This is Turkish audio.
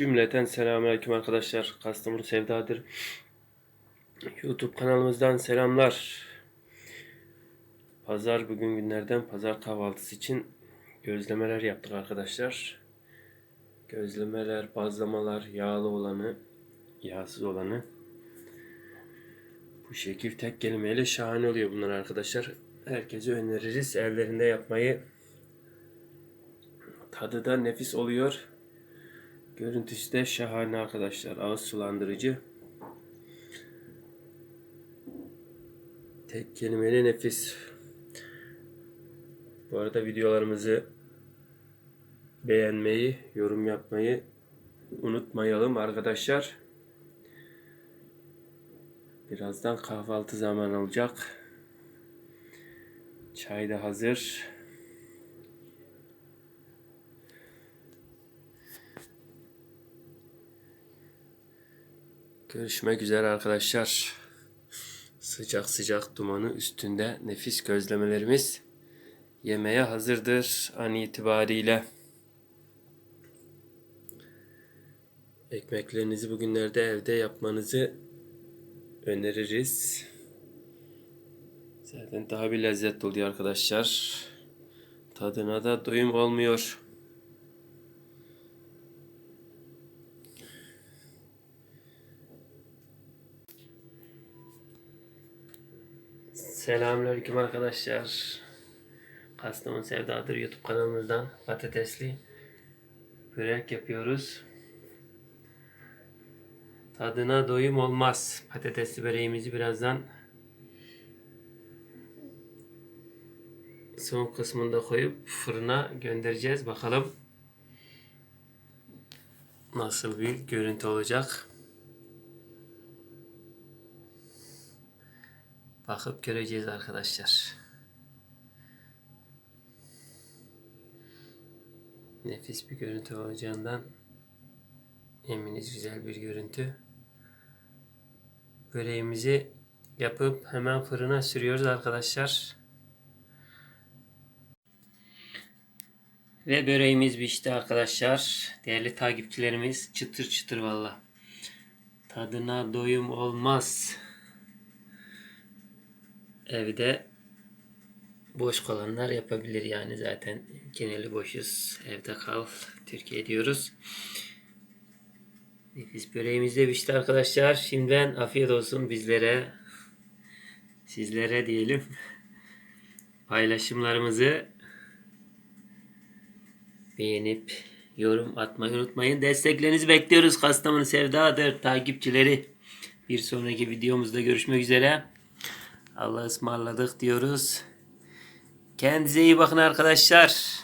Cümleten selamünaleyküm arkadaşlar. Kastamonu Sevdadır. YouTube kanalımızdan selamlar. Pazar bugün günlerden pazar kahvaltısı için gözlemeler yaptık arkadaşlar. Gözlemeler, bazlamalar, yağlı olanı, yağsız olanı. Bu şekil tek kelimeyle şahane oluyor bunlar arkadaşlar. Herkese öneririz evlerinde yapmayı. Tadı da nefis oluyor. Görüntüsü de şahane arkadaşlar. Ağız sulandırıcı. Tek kelimeyle nefis. Bu arada videolarımızı beğenmeyi, yorum yapmayı unutmayalım arkadaşlar. Birazdan kahvaltı zamanı olacak. Çay da hazır. Görüşmek üzere arkadaşlar. Sıcak sıcak dumanı üstünde nefis gözlemelerimiz yemeğe hazırdır an itibariyle. Ekmeklerinizi bugünlerde evde yapmanızı öneririz. Zaten daha bir lezzetli oluyor arkadaşlar. Tadına da doyum olmuyor. Selamünaleyküm arkadaşlar. Kastamonu Sevdadır YouTube kanalımızdan patatesli börek yapıyoruz. Tadına doyum olmaz. Patatesli böreğimizi birazdan son kısmında koyup fırına göndereceğiz. Bakalım nasıl bir görüntü olacak. Bakıp göreceğiz arkadaşlar. Nefis bir görüntü olacağından eminiz güzel bir görüntü. Böreğimizi yapıp hemen fırına sürüyoruz arkadaşlar. Ve böreğimiz pişti arkadaşlar. Değerli takipçilerimiz çıtır çıtır valla. Tadına doyum olmaz. Evde boş kalanlar yapabilir yani zaten geneli boşuz. Evde kal. Türkiye diyoruz. Nefis böreğimiz de pişti arkadaşlar. Şimdiden afiyet olsun bizlere. Sizlere diyelim. Paylaşımlarımızı beğenip yorum atmayı unutmayın. Desteklerinizi bekliyoruz. Kastamonu Sevdadır takipçileri. Bir sonraki videomuzda görüşmek üzere. Allah'a ısmarladık diyoruz. Kendinize iyi bakın arkadaşlar.